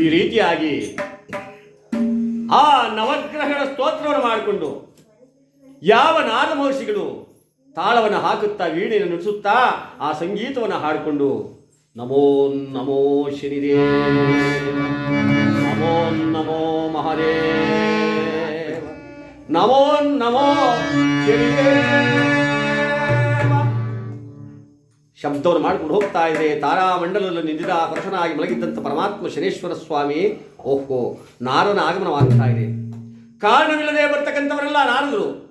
ಈ ರೀತಿಯಾಗಿ ಆ ನವಗ್ರಹಗಳ ಸ್ತೋತ್ರವನ್ನು ಮಾಡಿಕೊಂಡು ಯಾವ ನಾದ ಮಹರ್ಷಿಗಳು ತಾಳವನ್ನು ಹಾಕುತ್ತಾ, ವೀಣೆಯನ್ನು ನುಡಿಸುತ್ತಾ ಆ ಸಂಗೀತವನ್ನು ಹಾಡಿಕೊಂಡು, ನಮೋ ನಮೋ ಶನಿರೇ ನಮೋ ನಮೋ ಮಹಾದೇವ, ನಮೋ ನಮೋ ಶನಿದೇವ ಶಬ್ದವನ್ನು ಮಾಡಿಕೊಂಡು ಹೋಗ್ತಾ ಇದೆ ತಾರಾಮಂಡಲದಲ್ಲಿ ನಿಂದಿದ ಪರಶನಾಗಿ ಮಲಗಿದ್ದಂಥ ಪರಮಾತ್ಮ ಶನೇಶ್ವರ ಸ್ವಾಮಿ ಓಹೋ ನಾರನ ಆಗಮನವಾಗ್ತಾ ಇದೆ. ಕಾರಣವಿಲ್ಲದೆ ಬರ್ತಕ್ಕಂಥವರೆಲ್ಲ ನಾರದರು.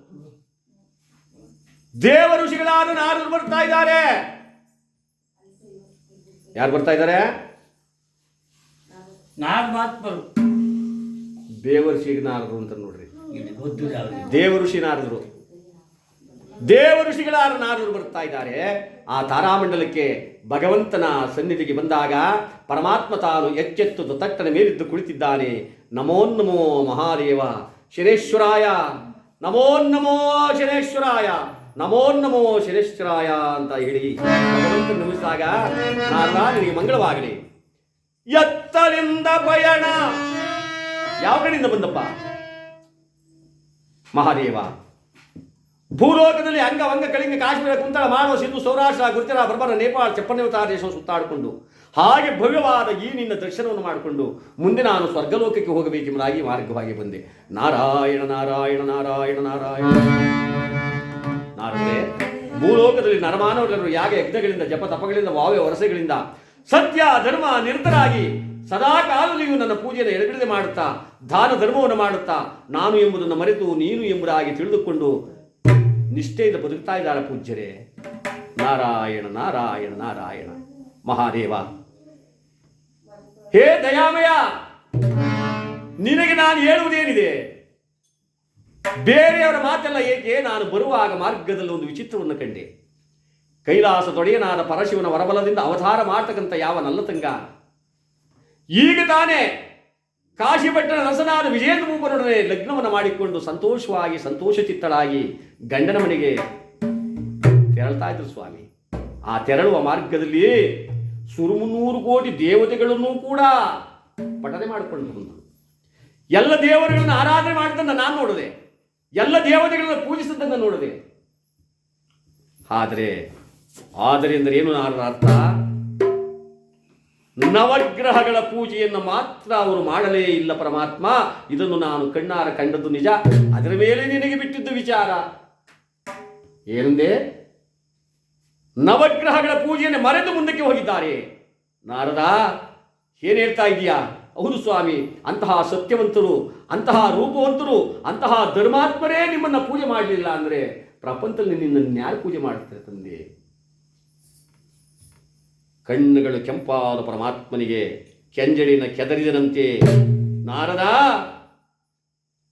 ದೇವ ಋಷಿಗಳಾದ ಬರ್ತಾ ಇದ್ದಾರೆ. ಯಾರು ಬರ್ತಾ ಇದ್ದಾರೆ? ನಾಡ್ ಮಾತ್ಮರು ದೇವಋಷಿ ನಾರದರು ಅಂತ ನೋಡ್ರಿ. ದೇವ ಋಷಿ ನಾರದರು. ದೇವ ಋಷಿಗಳಾದ ನಾರದರು ಬರ್ತಾ ಇದ್ದಾರೆ. ಆ ತಾರಾಮಂಡಲಕ್ಕೆ ಭಗವಂತನ ಸನ್ನಿಧಿಗೆ ಬಂದಾಗ ಪರಮಾತ್ಮ ತಾನು ಎಚ್ಚೆತ್ತು ತಟ್ಟನ ಮೇಲಿದ್ದು ಕುಳಿತಿದ್ದಾನೆ. ನಮೋ ನಮೋ ಮಹಾದೇವ ಶಿರೇಶ್ವರಾಯ ನಮೋ ನಮೋ ಶನೇಶ್ವರಾಯ, ನಮೋ ನಮೋ ಶನೇಶ್ವರಾಯ ಅಂತ ಹೇಳಿ ಭಗವಂತ ನಮಿಸಿದಾಗ ನಾರದ ಮಂಗಳವಾಗಲಿ. ಎತ್ತಲಿಂದ ಪಯಣ. ಯಾವ ಕಡೆಯಿಂದ ಬಂದಪ್ಪ? ಮಹಾದೇವ. ಭೂಲೋಕದಲ್ಲಿ ಅಂಗವಂಗ ಕಳಿಂಗ ಕಾಶ್ಮೀರ ಕುಂತಳ ಮಾನವ ಸಿಂಧು ಸೌರಾಷ್ಟ್ರ ಗುರುತರ ಬರ್ಬರ ನೇಪಾಳ ಚಪ್ಪನೇವತಾರ ದೇಶವನ್ನು ಸುತ್ತಾಡಿಕೊಂಡು ಹಾಗೆ ಭವ್ಯವಾದ ಈ ನಿನ್ನ ದರ್ಶನವನ್ನು ಮಾಡಿಕೊಂಡು ಮುಂದೆ ನಾನು ಸ್ವರ್ಗಲೋಕಕ್ಕೆ ಹೋಗಬೇಕೆಂಬುದಾಗಿ ಮಾರ್ಗವಾಗಿ ಬಂದೆ. ನಾರಾಯಣ ನಾರಾಯಣ ನಾರಾಯಣ ನಾರಾಯಣ. ಭೂಲೋಕದಲ್ಲಿ ನರಮಾನವರೆಲ್ಲರೂ ಯಾಗ ಯಜ್ಞಗಳಿಂದ, ಜಪ ತಪಗಳಿಂದ, ವಾವ್ಯ ವರಸೆಗಳಿಂದ ಸತ್ಯ, ಧರ್ಮ, ನಿರತರಾಗಿ ಸದಾ ಕಾಲದಲ್ಲಿಯೂ ನನ್ನ ಪೂಜೆಯನ್ನು ಎಡಬಿಡದೆ ಮಾಡುತ್ತಾ, ದಾನ ಧರ್ಮವನ್ನು ಮಾಡುತ್ತಾ, ನಾನು ಎಂಬುದನ್ನು ಮರೆತು ನೀನು ಎಂಬುದಾಗಿ ತಿಳಿದುಕೊಂಡು ನಿಷ್ಠೆಯಿಂದ ಬದುಕ್ತಾ ಇದ್ದಾರೆ ಪೂಜ್ಯರೇ. ನಾರಾಯಣ ನಾರಾಯಣ ನಾರಾಯಣ. ಮಹಾದೇವ. ಹೇ ದಯಾಮಯ! ನಿನಗೆ ನಾನು ಹೇಳುವುದೇನಿದೆ? ಬೇರೆಯವರ ಮಾತೆಲ್ಲ ಏಕೆ ನಾನು ಬರುವಾಗ ಮಾರ್ಗದಲ್ಲಿ ಒಂದು ವಿಚಿತ್ರವನ್ನು ಕಂಡೆ. ಕೈಲಾಸ ತೊಡೆಯನಾದ ಪರಶಿವನ ವರಬಲದಿಂದ ಅವತಾರ ಮಾಡ್ತಕ್ಕಂಥ ಯಾವ ನಲ್ಲತಂಗ? ಈಗ ತಾನೇ ಕಾಶಿಪಟ್ಟಣ ರಸನಾದ ವಿಜೇಂದ್ರ ಮೂಪರೊಡನೆ ಲಗ್ನವನ್ನು ಮಾಡಿಕೊಂಡು ಸಂತೋಷವಾಗಿ ಸಂತೋಷ ಚಿತ್ತಳಾಗಿ ಗಂಡನ ಮನೆಗೆ ತೆರಳ್ತಾ ಇದ್ರು ಸ್ವಾಮಿ. ಆ ತೆರಳುವ ಮಾರ್ಗದಲ್ಲಿ ಸುರುಮುನ್ನೂರು ಕೋಟಿ ದೇವತೆಗಳನ್ನು ಕೂಡ ಪಠನೆ ಮಾಡಿಕೊಂಡು ಎಲ್ಲ ದೇವರುಗಳನ್ನು ಆರಾಧನೆ ಮಾಡಿದ್ದನ್ನು ನಾನು ನೋಡಿದೆ. ಎಲ್ಲ ದೇವತೆಗಳನ್ನು ಪೂಜಿಸಿದ್ದನ್ನು ನೋಡಿದೆ. ಆದರೆ ಅಂದರೆ ಏನು ನಾನು ಅರ್ಥ? ನವಗ್ರಹಗಳ ಪೂಜೆಯನ್ನು ಮಾತ್ರ ಅವರು ಮಾಡಲೇ ಇಲ್ಲ ಪರಮಾತ್ಮ. ಇದನ್ನು ನಾನು ಕಣ್ಣಾರ ಕಂಡದ್ದು ನಿಜ. ಅದರ ಮೇಲೆ ನಿನಗೆ ಬಿಟ್ಟಿದ್ದು ವಿಚಾರ. ಏನಂದೆ? ನವಗ್ರಹಗಳ ಪೂಜೆಯನ್ನು ಮರೆತು ಮುಂದಕ್ಕೆ ಹೋಗಿದ್ದಾರೆ. ನಾರದ, ಏನು ಹೇಳ್ತಾ ಇದೆಯಾ ಹೌದು ಸ್ವಾಮಿ, ಅಂತಹ ಸತ್ಯವಂತರು, ಅಂತಹ ರೂಪವಂತರು, ಅಂತಹ ಧರ್ಮಾತ್ಮರೇ ನಿಮ್ಮನ್ನ ಪೂಜೆ ಮಾಡಲಿಲ್ಲ ಅಂದ್ರೆ ಪ್ರಪಂಚದಲ್ಲಿ ನಿನ್ನನ್ನು ಯಾರು ಪೂಜೆ ಮಾಡ್ತಾರೆ ತಂದೆ? ಕಣ್ಣುಗಳು ಕೆಂಪಾದ ಪರಮಾತ್ಮನಿಗೆ ಕೆಂಜಳಿನ ಕೆದರಿದನಂತೆ, ನಾರದ,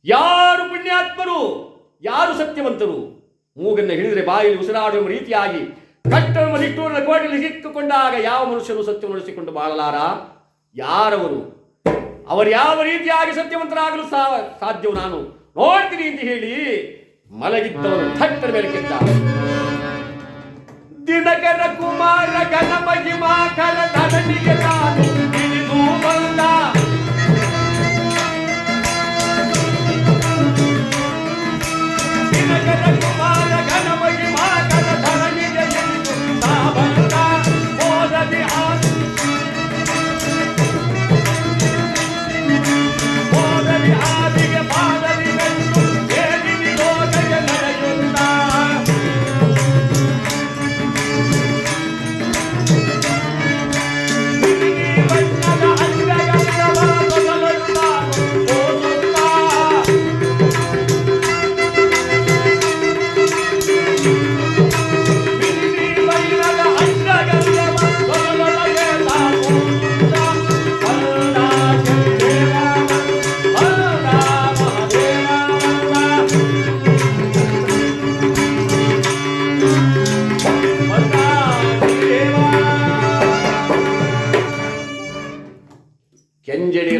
ಯಾರು ಪುಣ್ಯಾತ್ಮರು? ಯಾರು ಸತ್ಯವಂತರು? ಮೂಗನ್ನು ಹಿಡಿದರೆ ಬಾಯಲ್ಲಿ ಉಸಿರಾಡುವ ರೀತಿಯಾಗಿ ಕಟ್ಟನ್ನು ನಿಟ್ಟೂರಿನ ಕೋಟೆಯಲ್ಲಿ ಸಿಕ್ಕಿಕೊಂಡಾಗ ಯಾವ ಮನುಷ್ಯರು ಸತ್ಯವನ್ನು ಉಳಿಸಿಕೊಂಡು ಬಾಳಲಾರ? ಯಾರವರು? ಅವರು ಯಾವ ರೀತಿಯಾಗಿ ಸತ್ಯವಂತರಾಗಲು ಸಾಧ್ಯವು ನಾನು? ನೋಡ್ತೀನಿ ಅಂತ ಹೇಳಿ ಮಲಗಿದ್ದವನು ಥಟ್ಟರ ಮೇಲೆ ಕೆದ್ದ దినకర కుమార గణ మహిమా కల ధరణి గిరి భూమల్లా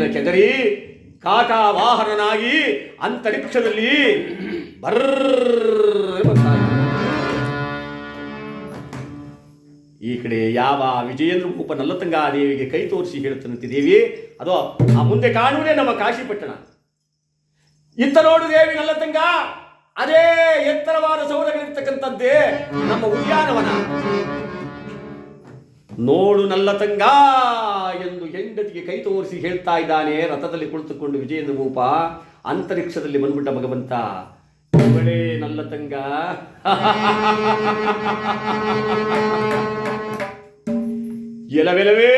ಕೆಂಜಳಿನ ಕೆದರಿ ಕಾಕಾ ವಾಹನನಾಗಿ ಅಂತರಿಕ್ಷದಲ್ಲಿ ಬರ್ರ. ಈ ಕಡೆ ಯಾವ ವಿಜಯೇಂದ್ರ ಕೂಪ ನಲ್ಲತಂಗ ದೇವಿಗೆ ಕೈ ತೋರಿಸಿ ಹೇಳುತ್ತಂತೆ ದೇವಿ ಅದೋ, ಆ ಮುಂದೆ ಕಾಣುವುದೇ ನಮ್ಮ ಕಾಶಿಪಟ್ಟಣ. ಇತ್ತ ನೋಡು ದೇವಿ ನಲ್ಲತಂಗ. ಅದೇ ಎತ್ತರವಾದ ಸೌರಗಳಿರ್ತಕ್ಕಂಥದ್ದೇ ನಮ್ಮ ಉದ್ಯಾನವನ. ನೋಡು ನಲ್ಲತಂಗ ಎಂದು ಹೆಂಡತಿಗೆ ಕೈ ತೋರಿಸಿ ಹೇಳ್ತಾ ಇದ್ದಾನೆ. ರಥದಲ್ಲಿ ಕುಳಿತುಕೊಂಡು ವಿಜಯೇಂದ್ರ ಭೂಪ ಅಂತರಿಕ್ಷದಲ್ಲಿ ಬಂದ್ಬಿಟ್ಟ ಭಗವಂತ. ಇವಳೇ ನಲ್ಲತಂಗ ಎಲವೆಲವೇ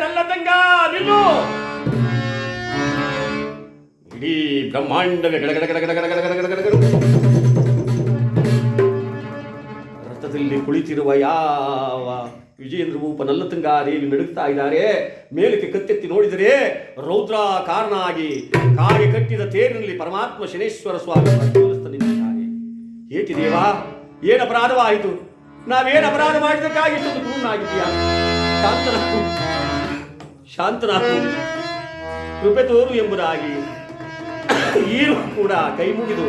ನಲ್ಲತಂಗ ನಿಲ್ಲು. ಇಡೀ ಬ್ರಹ್ಮಾಂಡವೇ ಗಡಗಡ ಗಡಗಡ ಗಡಗಡ ಗಡಗಡ ರಥದಲ್ಲಿ ಕುಳಿತಿರುವ ಯಾವ ವಿಜಯೇಂದ್ರ ಭೂಪ ನಲ್ಲತಂಗ ದೇವಿ ನಡುಗ್ತಾ ಇದ್ದಾರೆ. ಮೇಲಕ್ಕೆ ಕತ್ತೆತ್ತಿ ನೋಡಿದರೆ ರೌದ್ರ ಕಾರಣಾಗಿ ಕಾಗೆ ಕಟ್ಟಿದ ತೇರಿನಲ್ಲಿ ಪರಮಾತ್ಮ ಶನೇಶ್ವರ ಸ್ವಾಮಿ ನಿಂತಿದ್ದಾರೆ. ಏಟಿ ದೇವಾ, ಏನು ಅಪರಾಧವಾಯಿತು? ನಾವೇನು ಅಪರಾಧ ಮಾಡಿದಕ್ಕಾಗಿ ಇಷ್ಟೊಂದು ಪೂರ್ಣಾಗಿದೆಯಾ ಶಾಂತನಾಗು. ಶಾಂತನಾಗು. ಕೃಪೆ ತೋರು ಎಂಬುದಾಗಿ. ಈರು ಕೂಡ ಕೈ ಮುಗಿದು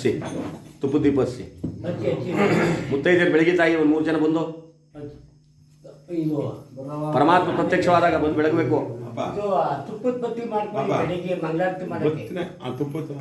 ಹಚ್ಚಿ ತುಪ್ಪದ ದೀಪ ಹಚ್ಚಿ ಮುತ್ತೈದರು ಬೆಳಗ್ಗೆ ತಾಯಿ ಒಂದು ಮೂರು ಜನ ಬಂದು ಪರಮಾತ್ಮ ಪ್ರತ್ಯಕ್ಷವಾದಾಗ ಬಂದು ಬೆಳಗಬೇಕು. ಅಪ್ಪ ಇದು ತುಪ್ಪದ ಬತ್ತಿ ಮಾಡ್ಕೊಂಡು. ಬೆಳಿಗ್ಗೆ ಮಂಗಳಾರತಿ ಮಾಡಕ್ಕೆ. ಆ ತುಪ್ಪ